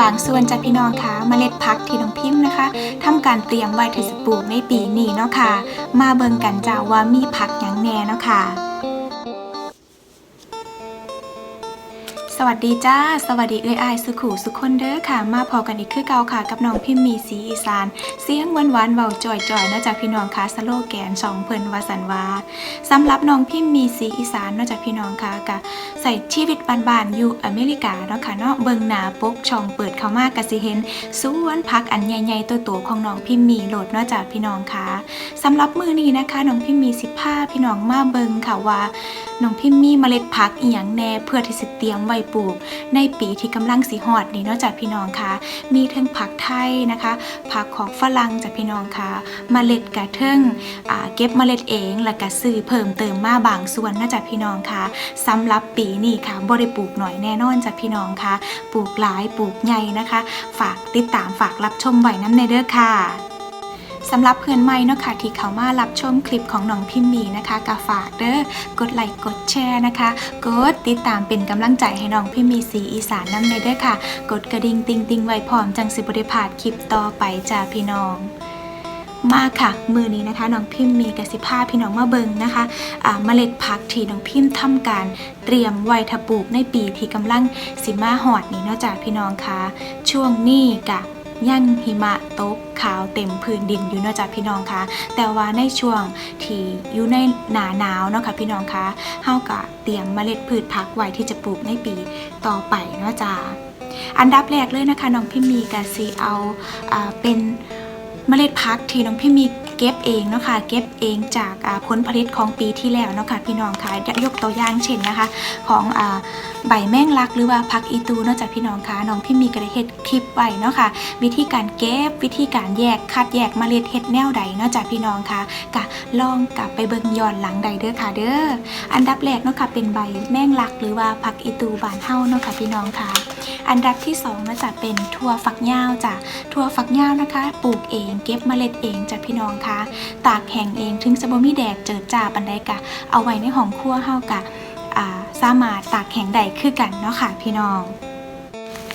บางส่วนจากพี่น้องค่ะเมล็ดพักที่น้องพิมพ์นะคะทำการเตรียมไว้ที่จะปลูกในปีนี้เนาะค่ะ มาเบิ่งกันจ้าว่ามีพักหยังแน่เนาะค่ะ สวัสดีจ้า สวัสดีเอ้ยอายสุขูสุขคนเด้อค่ะ มาพอกันอีกคือเก่าค่ะ กับน้องพิมพ์มีสีอีสาน เสียงหวานหวานเบาจ่อยๆเนอกจากพี่น้องค่ะสโลแกนสองเพิ่นวาสันวาสำหรับน้องพิมพ์มีสีอีสานนอกจากพี่น้องค่ะกะใส่ชีวิตบ้านๆอยู่อเมริกาเนาะค่ะเนาะเบิ่งหน้าปกช่องเปิดเข้ามากะสิเห็นสวนผักอันใหญ่ๆตัวๆของน้องพิมพ์มีโหลดนอกจากพี่น้องค่ะสำหรับมือนี้นะคะน้องพิมพ์มีสิผ้าพี่น้องมาเบิ่งค่ะว่าน้องพิมพ์มีเมล็ดพักอีหยังแน่เพื่อที่จะเตรียมไว้ปลูก ในปีที่กำลังสีหอดนี่เนอกจากพี่น้องค่ะ มีทั้งผักไทยนะคะผักของฝรั่งจากพี่น้องค่ะเมล็ดกระเทิงเก็บเมล็ดเองแล้วก็ซื้อเพิ่มเติมมาบางส่วนนอกจากพี่น้องค่ะสำหรับปีนี้ค่ะบ่ได้ปลูกหน่อยแน่นอนจากพี่น้องค่ะ ปลูกหลายปลูกใหญ่นะคะ ฝากติดตามฝากรับชมไว้น้ำในเด้อค่ะ สำหรับเพื่อนใหม่เนาะค่ะที่เข้ามารับชมคลิปของน้องพิมพ์มีนะคะก็ฝากเด้อกดไลค์กดแชร์นะคะ กดติดตามเป็นกำลังใจให้น้องพิมพ์มีสีอีสานน้ำในเด้อค่ะ กดกระดิ่งติงติงไว้พร้อมจังสิบริพาดคลิปต่อไปจ้าพี่น้องมาค่ะ มือนี้นะคะน้องพิมพ์มีกสิภาพี่น้องมาเบิงนะคะอ่าเมล็ดพักที่น้องพิมพ์ทำการเตรียมไว้ทะปลูกในปีที่กำลังสิมาหอดนี้เนอกจากพี่น้องคะช่วงนี้กะ ยังหิมะตกขาวเต็มพื้นดินอยู่เนาะจากพี่น้องคะแต่ว่าในช่วงที่อยู่ในหนาหนาวเนาะค่ะพี่น้องคะเฮากะเตรียมเมล็ดพืชพักไว้ที่จะปลูกในปีต่อไปเนาะจ้าอันดับแรกเลยนะคะน้องพี่มีกะซีเอาอ่าเป็นเมล็ดพักที่น้องพี่มี เก็บเองเนาะค่ะเก็บเองจากผลผลิตของปีที่แล้วเนาะค่ะพี่น้องค่ะยกตัวอย่างเช่นนะคะ ของอใบแมงลักหรือว่าผักอีตูนอกจากพี่น้องค่ะน้องพี่มีกระเฮ็ดคลิปไว้เนาะค่ะวิธีการเก็บวิธีการแยกคัดแยกเมล็ดเห็ดแนวใดนอกจากพี่น้องค่ะกะลองกลับไปเบิ่งย้อนหลังใดเด้อค่ะเด้ออันดับแรกเนาะค่ะเป็นใบแมงลักหรือว่าผักอีตูบานเฮาเนาะค่ะพี่น้องค่ะ อันดับที่สองเนาะจะเป็นถั่วฝักยาวจ้ะถั่วฝักยาวนะคะ ปลูกเองเก็บเมล็ดเองจ้ะพี่น้องคะตากแห้งเองถึงจะบ่มีแดดเจิดจ้าบันไดกะ เอาไว้ในห้องครัวเฮากะอ่าสามารถตากแห้งได้คือกันเนาะค่ะพี่น้อง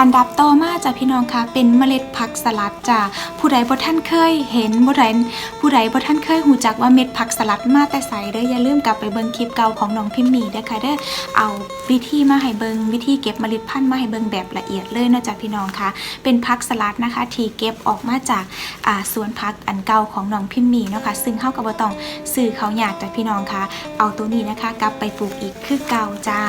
อันดับต่อมาจ้ะพี่น้องคะเป็นเมล็ดผักสลัดจ้ะผู้ใดบ่ท่านเคยเห็นผู้ใดผู้ใดบ่ท่านเคยหูจักว่าเม็ดผักสลัดมาแต่ใสเด้ออย่าลืมกลับไปเบิ่งคลิปเก่าของน้องพิมพ์มีเด้อค่ะเด้อเอาวิธีมาให้เบิ่งวิธีเก็บเมล็ดพันธุ์มาให้เบิ่งแบบละเอียดเลยนะจ๊ะพี่น้องคะเป็นผักสลัดนะคะที่เก็บออกมาจากสวนผักอันเก่าของน้องพิมพ์มีเนาะค่ะซึ่งเฮาก็บ่ต้องซื้อเขาอยากจ้ะพี่น้องคะเอาตัวนี้นะคะ กลับไปปลูกอีกคือเก่าจ้า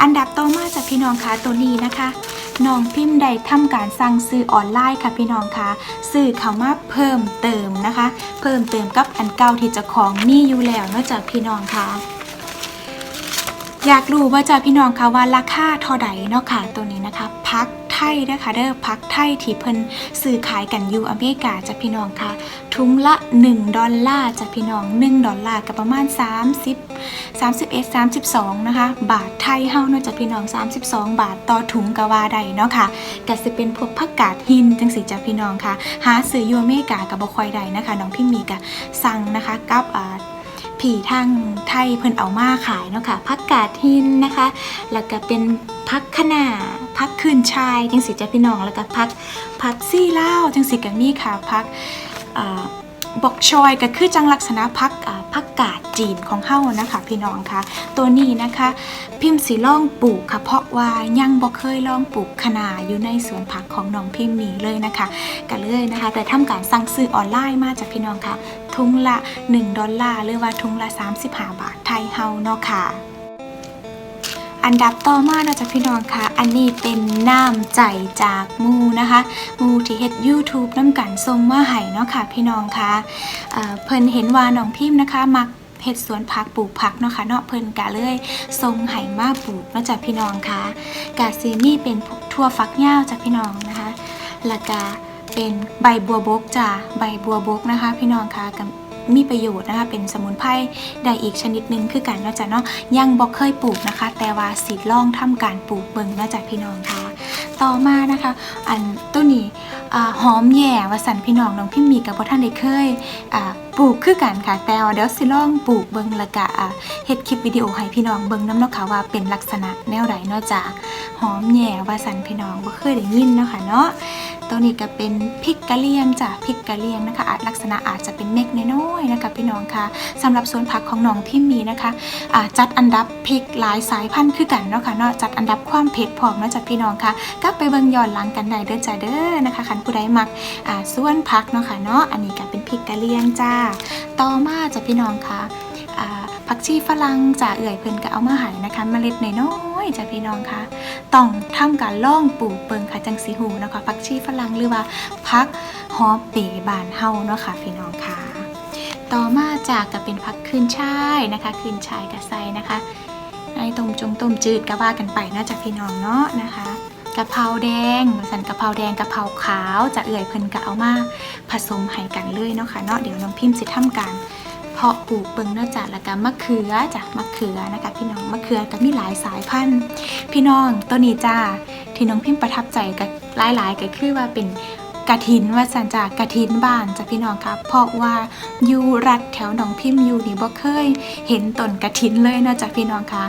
อันดับต่อมาจากพี่น้องคะตัวนี้นะคะ น้องพิมพ์ได้ทำการสั่งซื้อออนไลน์ค่ะพี่น้องคะซื้อเขามาเพิ่มเติมนะคะ เพิ่มเติมกับอันเก่าที่จะของมีอยู่แล้วนอกจากพี่น้องคะอยากรู้ว่าจะพี่น้องคะว่าราคาเท่าใดเนาะค่ะตัวนี้นะคะพักไทยนะคะเด้อพักไทยที่เพิ่นซื้อขายกันอยู่อเมริกาจ้ะพี่น้องคะถุงละ 1 ดอลลาร์จ้ะพี่น้อง 1 ดอลลาร์ก็ประมาณ 30 31 32 นะคะ บาทไทยเฮาเนาะจ้ะพี่น้อง 32 บาทต่อถุงกะว่าใดเนาะค่ะก็สิเป็นพวกผักกาดหินจังสิจ้ะพี่น้องค่ะ หาซื้อยูเมกาก็บ่ค่อยได้นะคะน้องพี่มีก็สั่งนะคะกับอ่าผีทางไทยเพิ่นเอามาขายเนาะค่ะผักกาดหินนะคะ แล้วก็เป็นพักขนาพักคืนชายจังสิจ้ะพี่น้องแล้วก็พักพักซี่เล่าจังสิก็มีค่ะพักอ่า บอกชอยก็คือจังลักษณะพักพักกาดจีนของเฮานะคะ พี่น้องคะตัวนี้นะคะ พิมพ์สีล่องปลูกค่ะ เพราะว่ายังบ่เคยล่องปลูกขนาอยู่ในสวนผักของน้องพิมพ์มีเลยนะคะก็เลยนะคะ แต่ทำการสั่งซื้อออนไลน์มาจากพี่น้องค่ะทุงละ 1 ดอลลาร์หรือว่าทุงละ 35 บาทไทยเฮาเนาะค่ะ อันดับต่อมาเนาะจากพี่น้องค่ะอันนี้เป็นน้ำใจจากมูนะคะมูที่เฮ็ด YouTube น้ำกันทรงมาให้เนาะค่ะพี่น้องค่ะเเพิ่นเห็นว่าน้องพิมพ์นะคะ มักเฮ็ดสวนผักปลูกผักเนาะค่ะเนาะเพิ่นกะเลยทรงไห้มาปลูกเนาะจากพี่น้องค่ะกะซีนี่เป็นทั่วฟักยาวจากพี่น้องนะคะแล้วก็เป็นใบบัวบกจ้ะใบบัวบกนะคะ พี่น้องค่ะกับ มีประโยชน์นะคะเป็นสมุนไพรได้อีกชนิดหนึ่งคือกันนาะจ้ะเนาะยังบ่เคยปลูกนะคะ แต่ว่าสิลองทำการปลูกเบิ่งนาะจ้ะพี่น้องค่ะต่อมานะคะ อันต้นนี้หอมแย่วสันพี่น้องน้องพี่มีกับพ่อท่านได้เคยปลูกคือกันค่ะ แต่เดี๋ยวสิลองปลูกเบิงละกะเฮ็ดคลิปวิดีโอให้พี่น้องเบิงน้ำเนาะค่ะว่าเป็นลักษณะแนวใดเนาะจ้ะหอมแย่วสันพี่น้องบ่เคยได้ยินเนาะค่ะเนาะ ตัวนี้ก็เป็นพริกกะเหรี่ยงจ้ะพริกกะเหรี่ยงนะคะอาจลักษณะอาจจะเป็นเม็ดน้อยๆนะคะพี่น้องค่ะสำหรับสวนผักของน้องพิมมีนะคะอ่าจัดอันดับพริกหลายสายพันธุ์คือกันเนาะค่ะเนาะจัดอันดับความเผ็ดพร้อมเนาะจ้ะพี่น้องค่ะก็ไปเบิ่งย้อนหลังกันได้เด้อจ้ะเด้อนะคะคันผู้ใดมักอ่าสวนผักเนาะค่ะเนาะอันนี้ก็เป็นพริกกะเหรี่ยงจ้า ต่อมาจ้ะพี่น้องค่ะอ่าผักชีฝรั่งจ้ะเอื่อยเพิ่นก็เอามาให้นะคะเมล็ดน้อย ๆจ้ะพี่น้องคะต้องทำการล่องปลูกเปิงค่ะจังสีหูนะคะผักชีฝรั่งหรือว่าผักหอมเป๋บานเฮาเนาะค่ะพี่น้องคะต่อมาจากก็เป็นผักขึ้นช่ายนะคะขึ้นช่ายกระไซนะคะในต้มจงต้มจืดก็ว่ากันไปนาะจากพี่น้องเนาะนะคะกะเพราแดงสันกะเพราแดงกะเพราขาวจะเอื่อยเพิ่นก็เอามาผสมให้กันเลยเนาะค่ะเนาะเดี๋ยวน้องพิมพ์สิทำการ เพาะปลูกเปิงเนาะจ้ะแล้วก็มะเขือจ้ะมะเขือนะคะพี่น้องมะเขือก็มีหลายสายพันธุ์ พี่น้องตัวนี้จ้าที่น้องพิมพ์ประทับใจกับหลายๆก็คือว่าเป็นกระถินว่าสันจากกระถินบ้านจ้ะพี่น้องครับ เพราะว่าอยู่รัฐแถวหนองพิมพ์อยู่นี่บ่เคย เห็นต้นกระถินเลยเนะจ้ะพี่น้องค่ะ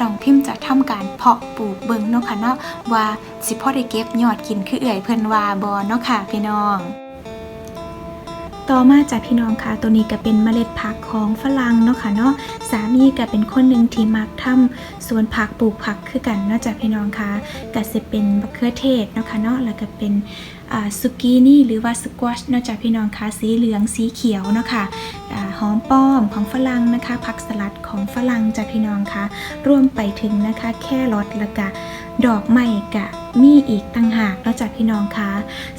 น้องพิมพ์จะทำการเพาะปลูกเบิ่งเนาะค่ะเนาะว่าสิพ่อได้เก็บยอดกินคือเอื่อยเพิ่นว่าบ่เนาะค่ะพี่น้อง ต่อมาจากพี่น้องค่ะตัวนี้ก็เป็นเมล็ดผักของฝรั่งเนาะค่ะเนาะสามีก็เป็นคนหนึ่งที่มักทำสวนผักปลูกผักคือกันเนาะจากพี่น้องค่ะก็สิเป็นมะเขือเทศเนาะค่ะเนาะแล้วก็เป็นอ่าซุกินี่หรือว่าสควอชเนาะจากพี่น้องค่ะสีเหลืองสีเขียวเนาะค่ะอ่าหอมป้อมของฝรั่งนะคะ ผักสลัดของฝรั่งจากพี่น้องค่ะรวมไปถึงนะคะ แครอทแล้วก็ดอกไม้กะ มีอีกต่างหากนาะจากพี่น้องค่ะ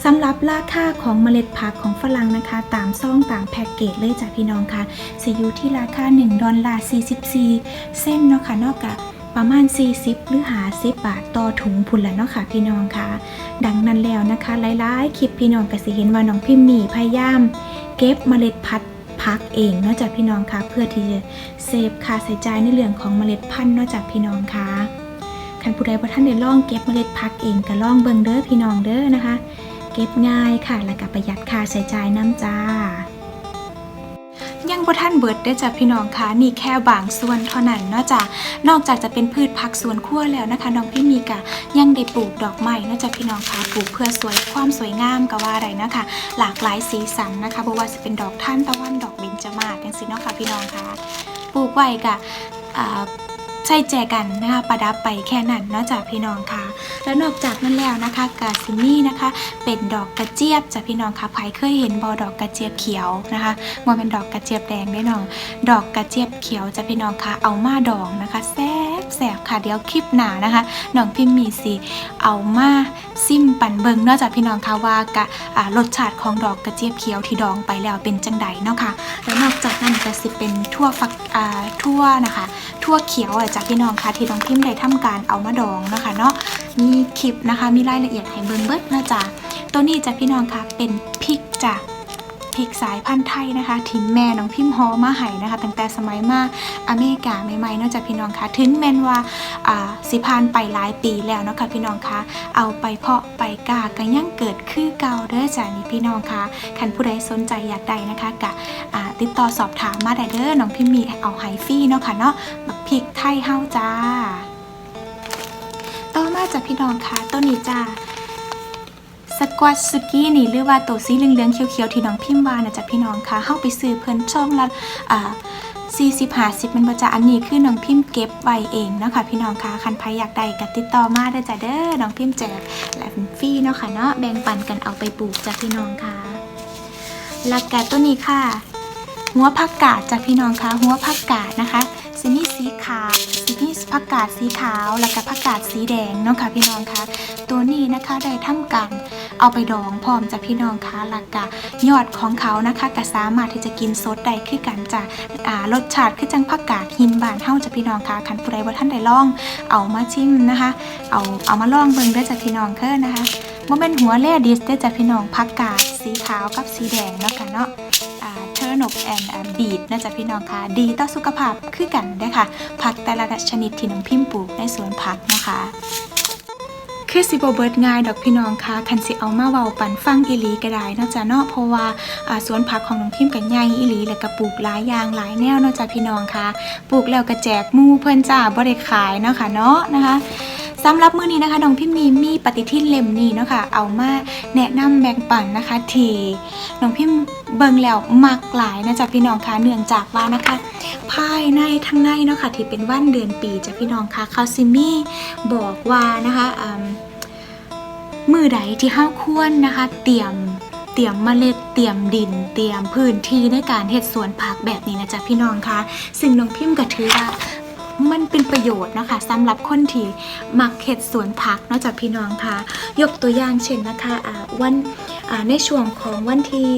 สำหรับราคาของเมล็ดผักของฝรั่งนะคะ ตามซองตามแพ็กเกจเลยจ้ะพี่น้องค่ะจะอยู่ที่ราคา1ดอลลาร์44 เส้นเนาะค่ะนอกจากประมาณ 40 หรือหา10บาทต่อถุงพุนละเนาะค่ะพี่น้องค่ะ ดังนั้นแล้วนะคะหลายๆคลิปพี่น้องก็สิเห็นว่าน้องพิมมีพยายาม เก็บเมล็ดพัดพักเองนาะจากพี่น้องค่ะเพื่อที่จะเซฟค่าใช้จ่ายในเรื่องของเมล็ดพันธุ์นาะจากพี่น้องค่ะ คันผู้ใดบ่ท่านได้ลองเก็บเมล็ดพักเองก็ลองเบิ่งเด้อพี่น้องเด้อนะคะ เก็บง่ายค่ะแล้วก็ประหยัดค่าใช้จ่ายน้ำจ้ายังบ่ท่านเบิดได้จ้ะพี่น้องค่ะนี่แค่บางส่วนเท่านั้นเนาะจ้ะนอกจากจะเป็นพืชผักสวนครัวแล้วนะคะ น้องพี่มีกะยังได้ปลูกดอกไม้เนาะจ้ะพี่น้องค่ะปลูกเพื่อสวยความสวยงามก็ว่าได้นะคะ หลากหลายสีสันนะคะบ่ว่าจะเป็นดอกท่านตะวันดอกเบญจมาศจังซี่เนาะค่ะพี่น้องค่ะปลูกไว้กะ ใช้แจกันนะคะประดับไปแค่นั้นเนอกจากพี่น้องค่ะ แล้วนอกจากนั้นแล้วนะคะกาซินี่นะคะ เป็นดอกกระเจี๊ยบจากพี่น้องค่ะใครเคยเห็นบอดอกกระเจี๊ยบเขียวนะคะมันเป็นดอกกระเจี๊ยบแดงได้น้องดอกกระเจี๊ยบเขียวจะพี่น้องค่ะเอามาดองนะคะแซ่บแสบค่ะเดี๋ยวคลิปหนานะคะน้องพิมพ์มีสีเอามาซิมปั่นเบิงนอกจากพี่น้องค่ะว่ากะรสชาติของดอกกระเจี๊ยบเขียวที่ดองไปแล้วเป็นจังใดเนาะค่ะแล้วนอกจากนั้นก็สิเป็นทั่วฟักทั่วนะคะทั่วเขียวอะจากพี่น้องค่ะที่น้องพิมพ์ได้ทำการเอามาดองนะคะเนาะมีคลิปนะคะมีรายละเอียดให้เบิ่งเบิดนะจ๊ะตัวนี้จากพี่น้องค่ะเป็นพริกจ้ะ พริกสายพันธุ์ไทยนะคะที่แม่น้องพิมพ์ฮอมาให้นะคะตั้งแต่สมัยมาอเมริกาใหม่ๆเนอกจากพี่น้องคะถึงแม้นว่าอ่าสิพานไปหลายปีแล้วเนาะค่ะพี่น้องคะเอาไปเพาะไปกาก็ยังเกิดคือเก่าเด้อจ้ะนี่พี่น้องคะคันผู้ใดสนใจอยากได้นะคะกะอ่าติดต่อสอบถามมาได้เด้อน้องพิมมีเอาไฮฟี่เนาะค่ะเนาะบักพริกไทยเฮาจ้า ต่อมาจากพี่น้องคะต้นนี้จ้า สกวตสกี้นี่หรือว่าตัวสีเหลืองๆเขียวๆที่น้องพิมพ์ว่านะจ๊ะพี่น้องค่ะเฮาไปซื้อเพิ่นช่องละอ่า40 50มันบ่จ้ะอันนี้คือน้องพิมพ์เก็บไว้เองเนาะค่ะพี่น้องค่ะคันใครอยากได้ก็ติดต่อมาได้จ้ะเด้อน้องพิมพ์แจกและฟรีเนาะค่ะเนาะแบ่งปันกันเอาไปปลูกจ้ะพี่น้องค่ะลักกาต้นนี้ค่ะ หัวผักกาดจากพี่น้องคะหัวผักกาดนะคะสีนี้สีขาวสีนี้ผักกาดสีขาว แล้วก็ผักกาดสีแดงเนาะค่ะพี่น้องคะตัวนี้นะคะได้ทำการ เอาไปดองพร้อมจากพี่น้องคะแล้วก็ยอดของเขานะคะก็สามารถที่จะกินสดได้คือกันจะอ่ารสชาติคือจังผักกาดหินบานเท่าจากพี่น้องคะคันผู้ใดบ่ท่านได้ลอง เอามาชิมนะคะ เอาเอามาลองเบิ่งได้จากพี่น้องเด้อนะคะว่าเป็นหัวแร่ดิสได้จากพี่น้องผักกาดสีขาวกับสีแดงเนาะค่ะเนาะเทอร์นบแอนด์บีดนะจ๊ะพี่น้องค่ะ ดีต่อสุขภาพคือกันได้ค่ะ ผักแต่ละชนิดที่น้องพิมพ์ปลูกในสวนผักนะคะ คือสิบเบิร์ดง่ายดอกพี่น้องค่ะคันสิเอามาเว้าปันฟังอีหลีก็ได้นาะจ๊ะเนาะเพราะว่าสวนผักของน้องพิมกันใหญ่อีหลีแล้วก็ปลูกหลายอย่างหลายแนวนาะจ๊ะพี่น้องค่ะ ปลูกแล้วก็แจกมู่เพิ่อนจ้าบ่ได้ขายเนาะค่ะเนาะนะคะสำหรับมื้อนี้นะคะน้องพิมมีมีปฏิทินเล่มนี้เนาะค่ะเอามาแนะนำแบ่งปันนะคะทีน้องพิมเบิ่งแล้วมักหลายนะจ๊ะพี่น้องคะเนื่องจากว่านะคะ ภายในทั้งในเนาะค่ะที่เป็นวันเดือนปีจ้ะพี่น้องคะเขาซิมี่บอกว่านะคะอืมมือใดที่ห้าควรนะคะ เตรียมเตรียมเมล็ดเตรียมดิน เตรียมพื้นที่ในการเฮ็ดสวนผักแบบนี้นะจ๊ะพี่น้องคะซึ่งน้องพิมก็ถือว่ามันเป็นประโยชน์นะคะสำหรับคนที่มักเฮ็ดสวนผักเนอกจากพี่น้องคะยกตัวอย่างเช่นนะคะวันในช่วงของวันที่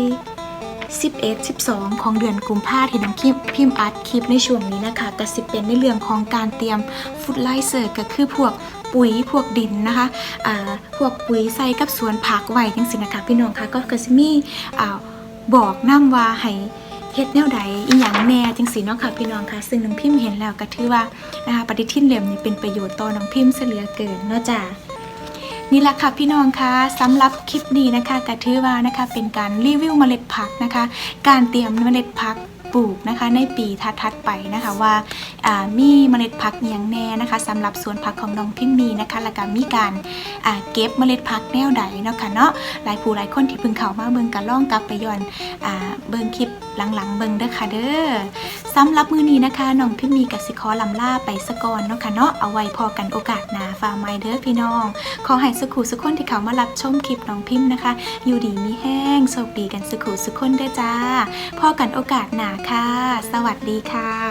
11 12 ของเดือนกุมภาที่น้องคิมพิมพ์อัดคลิปในช่วงนี้นะคะก็สิเป็นในเรื่องของการเตรียมฟุตไลเซอร์ก็คือพวกปุ๋ยพวกดินนะคะอ่าพวกปุ๋ยใส่กับสวนผักไว้จังสินะคะพี่น้องคะก็ก็สิมีอ่าบอกนํว่าให้เฮ็ดแนวใดอีหยังแหน่จังสิเนาะค่ะพี่น้องคะซึ่งน้องพิมพ์เห็นแล้วก็ถือว่านะคะปฏิทินเล่มนี้เป็นประโยชน์ต่อน้องพิมพ์เสียเหลือเกินเนาะจ้า นี่แหละค่ะพี่น้องคะสำหรับคลิปนี้นะคะกระถือว่านะคะเป็นการรีวิวเมล็ดผักนะคะ การเตรียมเมล็ดผักปลูกนะคะในปีถัดๆไปนะคะว่าามีเมล็ดผักอย่างแน่นะคะสำหรับสวนผักของน้องพิมมีนะคะ แล้วก็มีการาเก็บเมล็ดผักแนวใดเนาะค่ะเนาะหลายผู้หลายคนที่เพิ่งเข้ามาเบิ่งกันล่องกลับไปย้อนอเบิ่งคลิปหลังๆเบิ่งเด้อค่ะเด้อสำหรับมือนี้นะคะน้องพิมมีกับสิคอลำลาไปสะกอนเนาะค่ะเนาะเอาไว้พอกันโอกาสหนาฝากไม้เด้อพี่น้อง ขอให้สุขุสุขคนที่เขามารับชมคลิปน้องพิมพ์นะคะ อยู่ดีมีแห้งโชคดีกันสุขุสุขคนเด้อจ้าพอกันโอกาสหนาค่ะ สวัสดีค่ะ